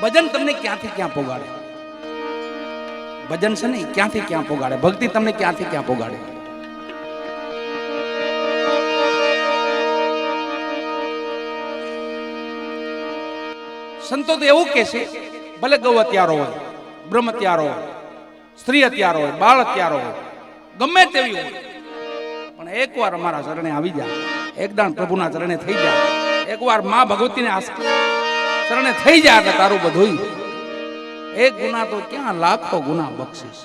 ભજન તમને ક્યાંથી ક્યાં પોગાડે? ભજન છે ને, ક્યાંથી ક્યાં પોગાડે? ભક્તિ તમને ક્યાંથી ક્યાં પોગાડે? સંતો તો એવું કે છે, ભલે ગૌ અત્યારો હોય, બ્રહ્મ અત્યારો હોય, સ્ત્રી અત્યારો હોય, બાળ અત્યારો હોય, ગમે તેવી હોય. પણ એકવાર અમારા ચરણે આવી જાય. એકદાન પ્રભુના ચરણે થઈ જાય. એકવાર મા ભગવતીને આસ ચરણે થઈ જાય કે તારું બધું એક ગુના તો ક્યાં લાખો ગુના બક્ષીશ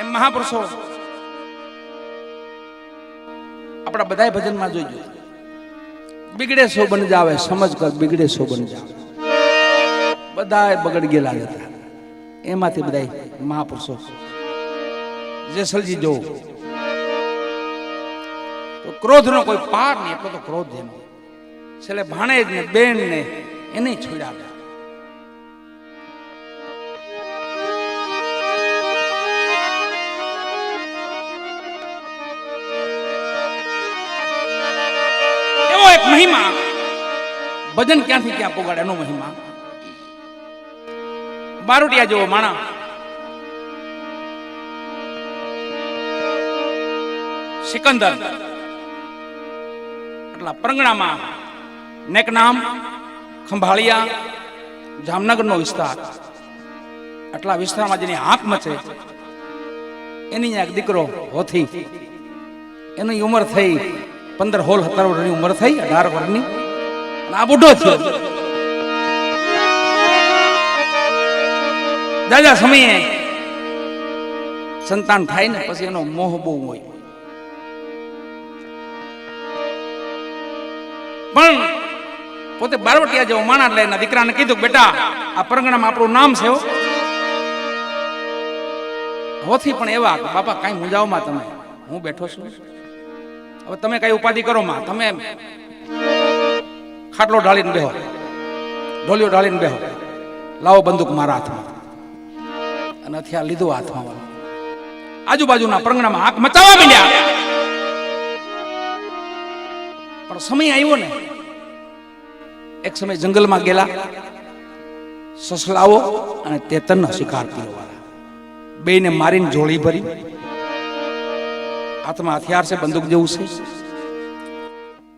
એમ મહાપુરુષો, આપણા બધાય ભજનમાં જોઈજો. બિગડે સો બન જાવે, સમજ કર બિગડે સો બન જાવે. બધા બગડ ગયેલા જ હતા એમાંથી બધા મહાપુરુષો. જેસલજી જો તો ક્રોધનો કોઈ પાર નહીં એટલો તો ક્રોધ એનો. છેલ્લે ભાણેજ ને બેન ને એને છોડ્યા એવો એક મહિમા. ભજન ક્યાંથી ક્યાં પોગાડે એનો મહિમા? બારોટિયા જેવો માણા સિકંદર. એટલા પરંગણામાં નેકનામ ખંભાળિયા જામનગરનો વિસ્તાર. આટલા વિસ્તારમાં જેની હાથ મચે એની એક દીકરો હોથી. એની ઉંમર થઈ પંદર હોલ સત્તર વર્ષની ઉંમર થઈ, અઢાર વર્ષની. આ બુઢો થયો. દાદા સમયે સંતાન થાય ને પછી એનો મોહ બહુ હોય. પોતે બારવટિયા જેવો માણા એના દીકરાને કીધું બેટા, આ પરંગણામાં આપણું નામ છે હોથી પણ એવા બાપા, કાંઈ મૂંઝાવમાં તમે. હું બેઠો છું. હવે તમે કઈ ઉપાધિ કરો માં. તમે ખાટલો ઢાળીને બેહો. ઢોલિયો ઢાળીને બેહો. લાવો બંદૂક મારા હાથમાં. અને હથિયાર લીધું હાથમાં. આજુબાજુના પરંગણામાં આંખ મચાવવા માંડ્યા. પણ સમય આવ્યો ને. એક સમય જંગલમાં ગયેલા સસલાઓ અને તેતરનો શિકાર કર્યો બેને મારીને જોડી ભરી. હાથમાં હથિયાર છે, બંદૂક જેવું છે.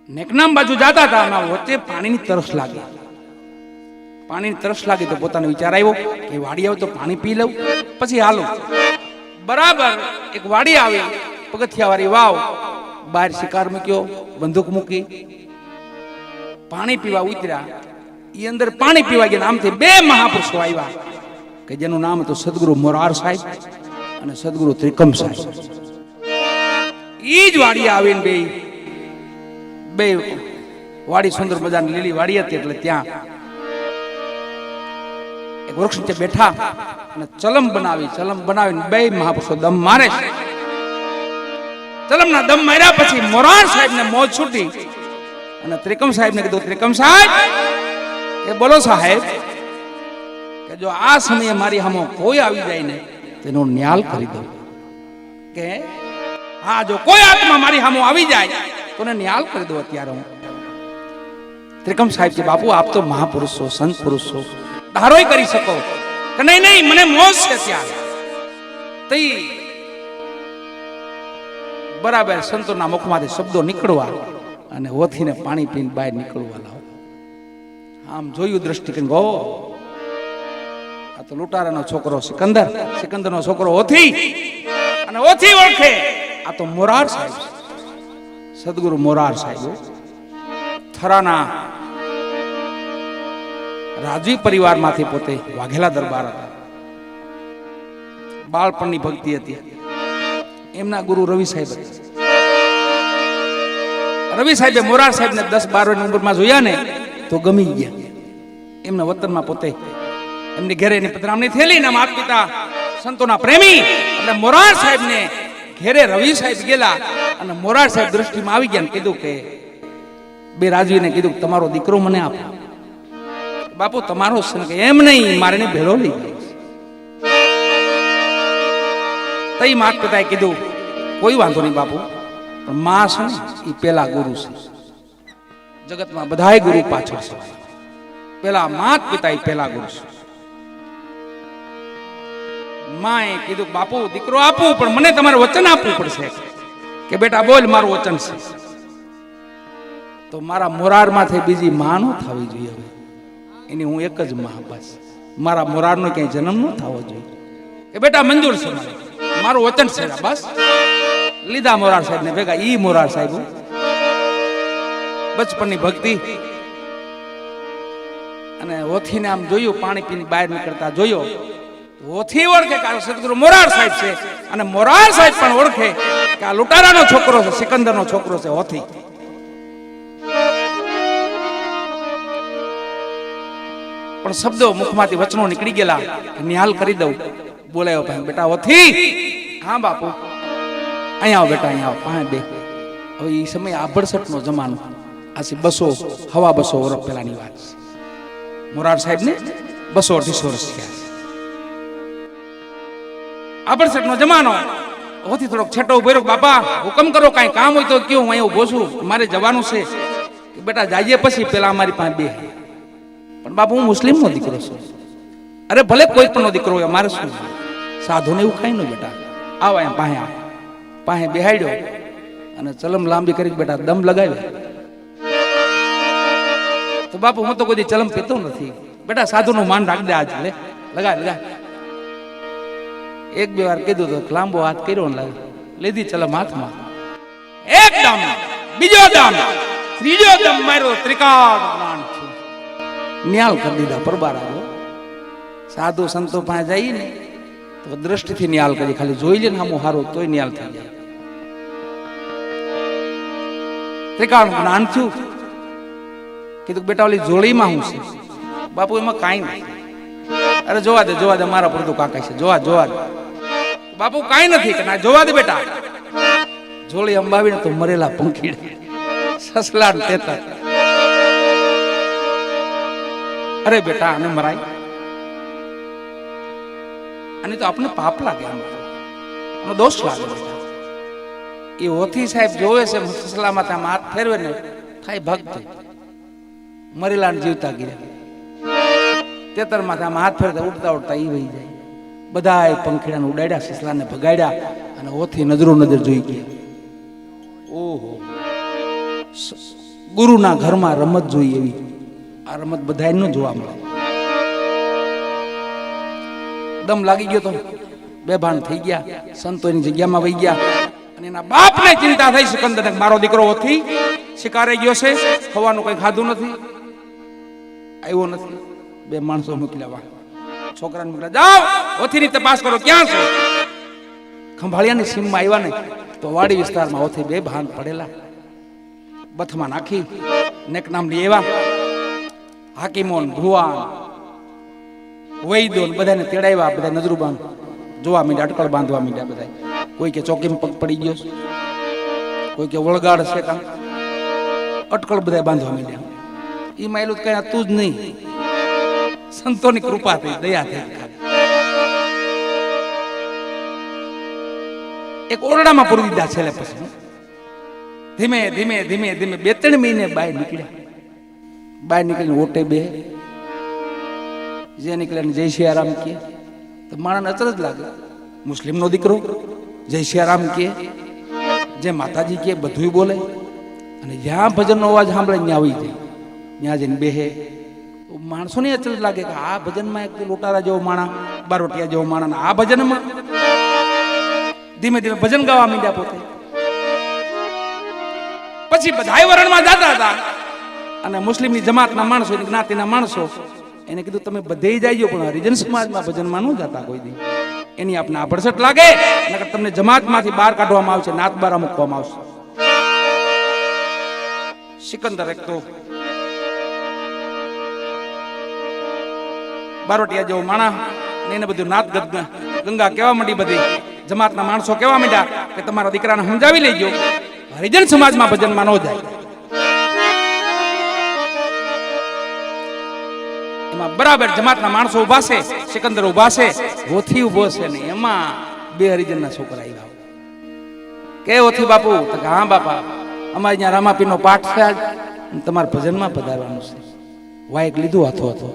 નેકનામ બાજુ જાતા હતા અને વચ્ચે પાણીની તરસ લાગી. પાણીની તરસ લાગી તો પોતાનો વિચાર આવ્યો કે વાડી આવે તો પાણી પી લઉં. પછી હાલો. બરાબર, એક વાડી આવી પગથિયા વાળી વાવ. બહાર શિકાર મૂક્યો, બંદૂક મૂકી. પાણી પીવા ઉતર્યા. એ અંદર પાણી પીવા ગયા આમથી બે મહાપુરુષો આવ્યા કે જેનું નામ હતું સદગુરુ મોરાર સાહેબ અને સદગુરુ ત્રિકમ સાહેબ. ઈ જ વાડી આવીને બે બે વાડી સુંદર મજાની લીલી વાડી હતી એટલે ત્યાં એક વૃક્ષ નીચે બેઠા અને ચલમ બનાવી, ચલમ બનાવીને બે મહાપુરુષો દમ મારે ચલમના દમ માર્યા પછી મોરાર સાહેબને મોજ છૂટી. અને ત્રિકમ સાહેબને કીધું, ત્રિકમ સાહેબ! એ બોલો સાહેબ, કે જો આ સમયે મારી સામે કોઈ આવી જાય ને તેનો ન્યાલ કરી દઉં. કે હા, જો કોઈ આત્મા મારી હામો આવી જાય, તો ન્યાલ કરી દઉં અત્યારે હું. ત્રિકમ સાહેબ કે, બાપુ, આપ તો મહાપુરુષ છો સંત પુરુષ છો ધારોય કરી શકો. કે નહીં નહીં, મને મોજ છે ત્યાં તઈ બરાબર સંતોના મુખમાંથી શબ્દો નીકળવા. અને ઓથીને પાણી પીને બહાર નીકળવા લાવો. આમ જોયું દ્રષ્ટિ કરીને ગો આ તો લૂંટારાનો છોકરો સિકંદર, સિકંદરનો છોકરો ઓથી અને ઓથી ઓળખે. આ તો મોરાર સાહેબ. સદગુરુ મોરાર સાહેબ થરાના રાજવી પરિવારમાંથી પોતે વાઘેલા દરબાર હતા. બાળપણની ભક્તિ હતી. એમના ગુરુ રવિ સાહેબ હતા. રવિ સાહેબે મોરાર સાહેબને દસ બાર વર્ષની ઉંમરમાં જોયા ને, તો ગમી ગયા. એમના વતનમાં પોતે એમની ઘેરે એની પધરામણી થયેલી ને માતા પિતા સંતોના પ્રેમી. એટલે મોરાર સાહેબને ઘેરે રવિ સાહેબ ગયેલા અને મોરાર સાહેબ દ્રષ્ટિમાં આવી ગયા કીધું કે, બે રાજવીને કીધું કે તમારો દીકરો મને આપો. બાપુ, તમારો એમ નહીં, મારે ભેળો લઈ ગયો તઈ માત પિતાએ કીધું, કોઈ વાંધો નહીં બાપુ પણ માં છે એ પેલા ગુરુ છે. જગતમાં બધાય ગુરુ પાછળ છે. પેલા માત પિતા એ પેલા ગુરુ છે. માએ કીધું બાપુ, દીકરો આપું, પણ મને તમારે વચન આપવું પડશે. કે બેટા બોલ, મારું વચન છે. તો મારા મોરારમાંથી બીજી માં નો થવી જોઈએ હવે. એની હું એક જ માં બસ. મારા મોરારનો ક્યાંય જન્મ ન થવો જોઈએ. કે બેટા મંજૂર છે મારું વચન છે, બસ. લીધા મોરાર સાહેબ ને ભેગા, ઈ મોરાર સાહેબ બચપણની ભક્તિ. અને ઓથીને આમ જોયું, પાણી પીને બહાર નીકળતા જોયો. ઓથી ઓળખે કે સદગુરુ મોરાર સાહેબ છે. અને મોરાર સાહેબ પણ ઓળખે કે આ લુટારાનો છોકરો છે, સિકંદરનો છોકરો છે ઓથી પણ શબ્દો મુખમાંથી વચનો નીકળી ગયેલા નિહાલ કરી દઉં. બોલાયો ભાઈ, બેટા ઓથી હા બાપુ. અહીંયા આવ બેટા, અહીંયા આવો. પાંચ બે. હવે એ સમય આભડસટનો જમાનો. આથી બસો, હવા બસો વર્ષ પહેલાની વાત. મોરાર સાહેબ ને બસો અઢીસો વર્ષ થયા. આભડસટનો જમાનો. હોતી થોડોક છેટો ઊભો બાપા, હુકમ કરો, કાંઈ કામ હોય તો કયો, હું અહીંયા ઊભો મારે જવાનું છે. બેટા, જાઈએ પછી, પેલા અમારી પાસે બે. પણ બાપુ, હું મુસ્લિમનો દીકરો છું. અરે, ભલે કોઈ પણ દીકરો હોય મારે શું સાધુને એવું ખાઈ ન બેટા. આવ અહીંયા પાસે આવ. પાસે બેહાડ્યો અને ચલમ લાંબી કરી બેટા દમ લગાવ્યો. તો બાપુ, હું તો કોઈ ચલમ પીતો નથી. બેટા, સાધુનું માન રાખ દે આજ, લે. લગાય લગાય એક બે વાર કીધું તો લાંબો હાથ કર્યો ને લીધી ચલમ હાથમાં. એક દમ, બીજો દમ, ત્રીજો દમ માર્યો ત્રિકાળ ન્યાલ કરી દીધા, પરબાર આવ્યો સાધુ સંતો પાસે જઈએ ને તો દ્રષ્ટિથી ન્યાલ કરી, ખાલી જોઈ લે ને આમ હારો તોય ન્યાલ થઈ જાય. ત્રિકાળ જ્ઞાન થયું કીધું બેટા, ઓલી જોડીમાં હું છે. બાપુ, એમાં કાંઈ નથી. અરે, જોવા દે જોવા દે, મારા પડતું કાકા છે. જોવા જોવા દે. બાપુ, કાંઈ નથી કે ના, જોવા દે બેટા. જોડી અંબાવીને તો મરેલા પંખી સસલાડ તેતા. અરે બેટા, આને મરાય. અને તો આપણે પાપ લાગે આમ. દોષ લાગે એ ઓથી સાહેબ જોવે છે સસલામાં આમ હાથ ફેરવે ને, થાય ભક્ત. મરેલાને જીવતા ગીર્યા તેતર માથે આમ હાથ ફેરતા ઉડતા ઉડતા ઈ વહી જાય. બધાએ પંખીડાને ઉડાડ્યા, સસલાને ભગાડ્યા અને ઓથી નજરો નજર જોઈ ગયા. ઓહો. ગુરુના ઘરમાં રમત જોઈ એવી. આ રમત બધા ન જોવા મળે. દમ લાગી ગયો તો. બેભાન થઈ ગયા, સંતોની જગ્યામાં વહી ગયા. અને એના બાપને ચિંતા થઈ સિકંદર મારો દીકરો ઓથી શિકારે ગયો છે, ખવાનું કઈ ખાધું નથી. આવ્યો નથી. બે માણસો મોકલ્યા છોકરાને મોકલ્યા જાઓ, ઓથીની તપાસ કરો, ક્યાં છે? ખંભાળિયાની સીમમાં આવ્યા ને, તો વાડી વિસ્તારમાં ઓથી બે ભાન પડેલા. બથમાં નાખી, નેક નામની એવા હાકીમોન, ભુવાન વૈદ્યો બધાને તેડાવ્યા બધા નજરું બાંધ જોવા મીડ્યા, અટકળ બાંધવા મીડ્યા બધા કોઈ કે ચોકીમાં પગ પડી ગયો કોઈ કે વળગાડ છે કાં. અટકળ બધા બાંધવા માંડ્યા. એ માયલું કઈ હતું જ નહીં. સંતોની કૃપા થઈ, દયા થઈ. એક ઓરડામાં પૂરી દીધા છેલ્લે પછી. ધીમે ધીમે ધીમે ધીમે બે, ત્રણ મહિને બાય નીકળ્યા. બાય નીકળીને ઓટે બે. જે નીકળ્યા જય જય સિયારામ કે તો માણસને અચરજ લાગે. મુસ્લિમનો દીકરો. જય સિયારામ કહે જે માતાજી કહે બધુંય બોલે. અને જ્યાં ભજનનો અવાજ સાંભળે, ત્યાં આવી જાય. ત્યાં જઈને બેહે. માણસોને અચરજ લાગે કે આ ભજનમાં એક લોટારા જેવો માણા, બારોટિયા જેવો માણા આ ભજનમાં ધીમે ધીમે ભજન ગાવા માંડ્યા પોતે. પછી બધા વરણમાં જતા હતા. અને મુસ્લિમની જમાતના માણસો જ્ઞાતિના માણસો, એને કીધું, તમે બધે જાય પણ હરિજન સમાજમાં ભજનમાં ન જતા કોઈ દી. એની આપને આભડસટ લાગે. નકર તમને જમાતમાંથી બહાર કાઢવામાં આવશે નાત બારા મૂકવામાં આવશે. સિકંદર એક તો બારોટિયા જેવો માણા ને એને બધું નાત ગંગા કેવા માંડી બધી. જમાતના માણસો કેવા માંડ્યા કે તમારા દીકરાને સમજાવી લેજો. હરિજન સમાજમાં ભજનમાં ન જાય. એમાં બરાબર જમાતના માણસો ઊભા છે, સિકંદર ઊભા છે હોથી ઊભો છે ને એમાં બે હરિજનના છોકરા આવ્યા કે ઓથી બાપુ? તો હા બાપા, અમારે ત્યાં રામાપીરનો પાઠ છે અને ભજનમાં પધારવાનું છે. વાયક લીધું હાથો હતો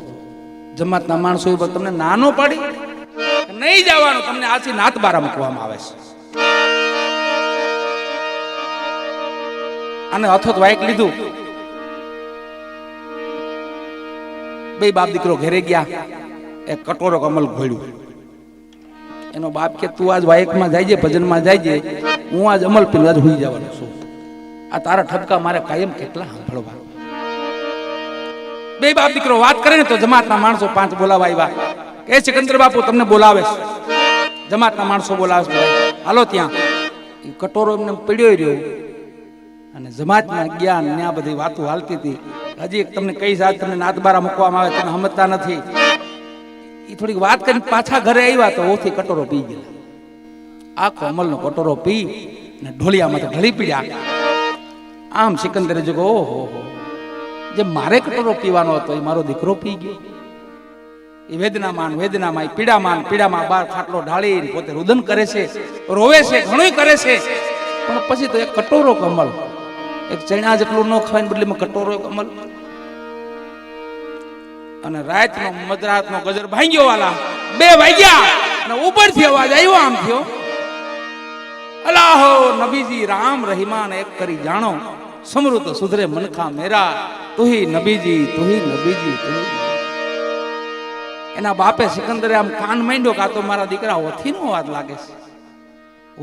જમાતના માણસો એ તમને નાનો પાડી, નહીં જવાનું, તમને આથી નાત બારા મૂકવામાં આવે છે. અને અથોત વાયક લીધું. બે બાપ દીકરો ઘરે ગયા. એ કટોરો કમલ ખોલ્યું એનો બાપ કે, તું આજ વાયકમાં જાય ભજન ભજનમાં જાય હું આજ અમલ પીને આજ હુઈ જવાનો છું. આ તારા ઠપકા મારે કાયમ કેટલા સાંભળવા. બે બાપ દીકરો વાત કરે ને તો જમાતના માણસો પાંચ બોલાવા આવ્યા. કે સિકંદર બાપુ, તમને બોલાવે છે. જમાતના માણસો બોલાવે છે. હાલો ત્યાં. કટોરો એમને પડ્યો રહ્યો. અને જમાતમાં ગયા ને આ બધી વાતો હાલતી હતી. હજી તમને કઈ સાત તમને નાતબારા મૂકવામાં આવે તમે સમજતા નથી. એ થોડીક વાત કરીને પાછા ઘરે આવ્યા તો ઓથી કટોરો પી ગયા. આખો અમલનો કટોરો પી ને ઢોલિયામાં ઢળી પીડ્યા. આમ સિકંદરે જો ઓહો જે મારે કટોરો પીવાનો હતો, એ મારો દીકરો પી ગયો. એ વેદનામાન વેદનામાં એ પીડામાન, પીડામાં બાર ખાટલો ઢાળીને પોતે રુદન કરે છે, રોવે છે ઘણું કરે છે. પણ પછી તો એક કટોરો કમલ એક ચણા જેટલું ન ખવાય બદલીમાં કટોરો એક અમલ અને રાતનો મધરાતનો ગજર ભાંગ્યો વાલા. બે વાગ્યા અને ઉપરથી અવાજ આવ્યો આમ થયો. અલાહો નબીજી, રામ રહીમાન એક કરી જાણો. સમૃત સુધરે મનખા મેરા. તુહી નબીજી તુહી નબીજી, તુહી એના બાપે સિકંદરે આમ કાન માંડ્યો કે તો મારા દીકરા ઓથી નો વાત લાગે છે.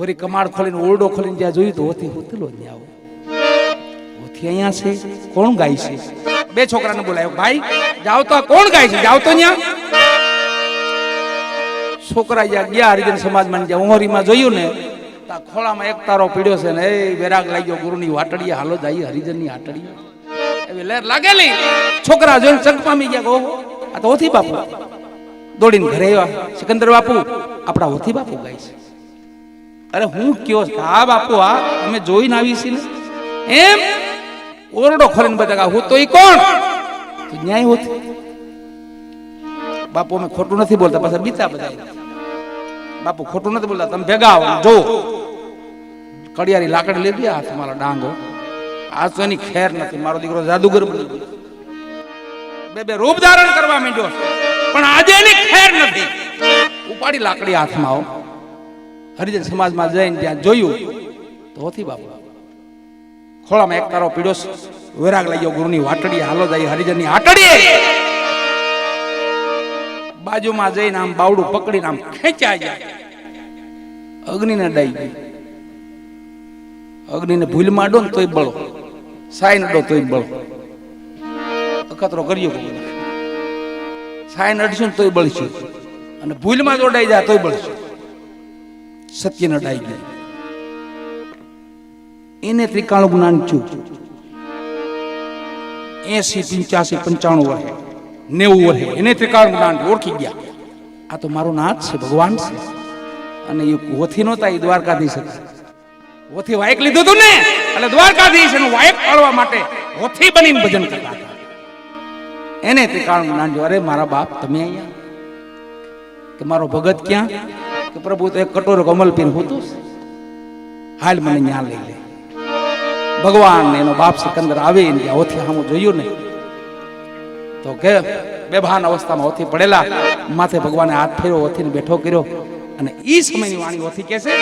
ઓરી કમાડ ખોલીને, ઓરડો ખોલીને જ્યાં જોયું તો ઓથી હુતલો જ આવો અહીંયા છે. કોણ ગાય છે? બે છોકરાને બોલાયો. ભાઈ, જાવ તો કોણ ગાય છે? જાવ તો ત્યાં છોકરા ગયા હરિજન સમાજમાં જ્યાં ઉંમરીમાં જોયું ને ખોળામાં એક તારો પીડ્યો છે ને, એ વેરાગ લાગ્યો, ગુરુની વાટડીએ હાલો જાય, હરિજનની હાટડીએ એવી લહેર લાગેલી છોકરા જોઈને ચક પામી ગયા ઓહો, આ તો ઓથી બાપુ. દોડીને ઘરે આવ્યા. સિકંદર બાપુ, આપણા ઓથી બાપુ ગાય છે. અરે હું કયો હા બાપુ હા અમે જોઈને આવી છીએ. એમ? ઓરડો ખોલીને બધા હું તો એ કોણ? ન્યાય હોત. બાપુ અમે ખોટું નથી બોલતા, પાછા બીતા બધા. બાપુ ખોટું નથી બોલતા, તમે ભેગા આવો જો કડિયારી લાકડી લીધી હાથ મારા ડાંગો. આ તો એની ખેર નથી, મારો દીકરો જાદુગર બની ગયો. બે બે રૂપ ધારણ કરવા માંડ્યો પણ આજે એની ખેર નથી. ઉપાડી લાકડી હાથમાં આવો. હરિજન સમાજમાં જઈને ત્યાં જોયું. તો હોતી બાપુ. ખોળામાં એક તારો પીડો. વિરાગ લઈ ગુરુની વાટડી હાલો જાય હરિજનની હાટડી બાજુમાં જઈને આમ બાવડું પકડીને આમ ખેંચાઈ જાય. અગ્નિને ડાઈ ગઈ. અગ્નિને ભૂલમાં અડો ને તોય બળો. સાઈ ડો તોય બળો. અખતરો કર્યો. સાઈન અડશું તોય બળશું. અને ભૂલમાં જોડાઈ જાય તોય બળશું. સત્યને અડાઈ ગયું એને ત્રિકાણું જ્ઞાન થયું. એસી પંચ્યાસી પંચાણું વર્ષે, નેવું વર્ષે એને ત્રિકાળ જ્ઞાન ઓળખી ગયા. આ તો મારો નાથ છે, ભગવાન છે. અને એ ઓથી નહોતા, એ દ્વારકાધીશ હતા. ઓથી વાયક લીધું હતું ને? એટલે દ્વારકાધીશ એનું વાયક પાડવા માટે ઓથી બનીને ભજન કરતા હતા. એને ત્રિકાળ જ્ઞાન જો અરે મારા બાપ, તમે અહીંયા? કે મારો ભગત ક્યાં? કે પ્રભુ તો એક કટોરો કમલ પીને હોતું. હાલ મને ન્યા લઈ લે. ભગવાન એનો બાપ સિકંદર આવે ને ઓથી સામું જોયું ને તો કે બેભાન અવસ્થામાં ઓથી પડેલા, માથે ભગવાને હાથ ફેર્યો ઓથીને બેઠો કર્યો, અને એ સમયની વાણી ઓથી કે છે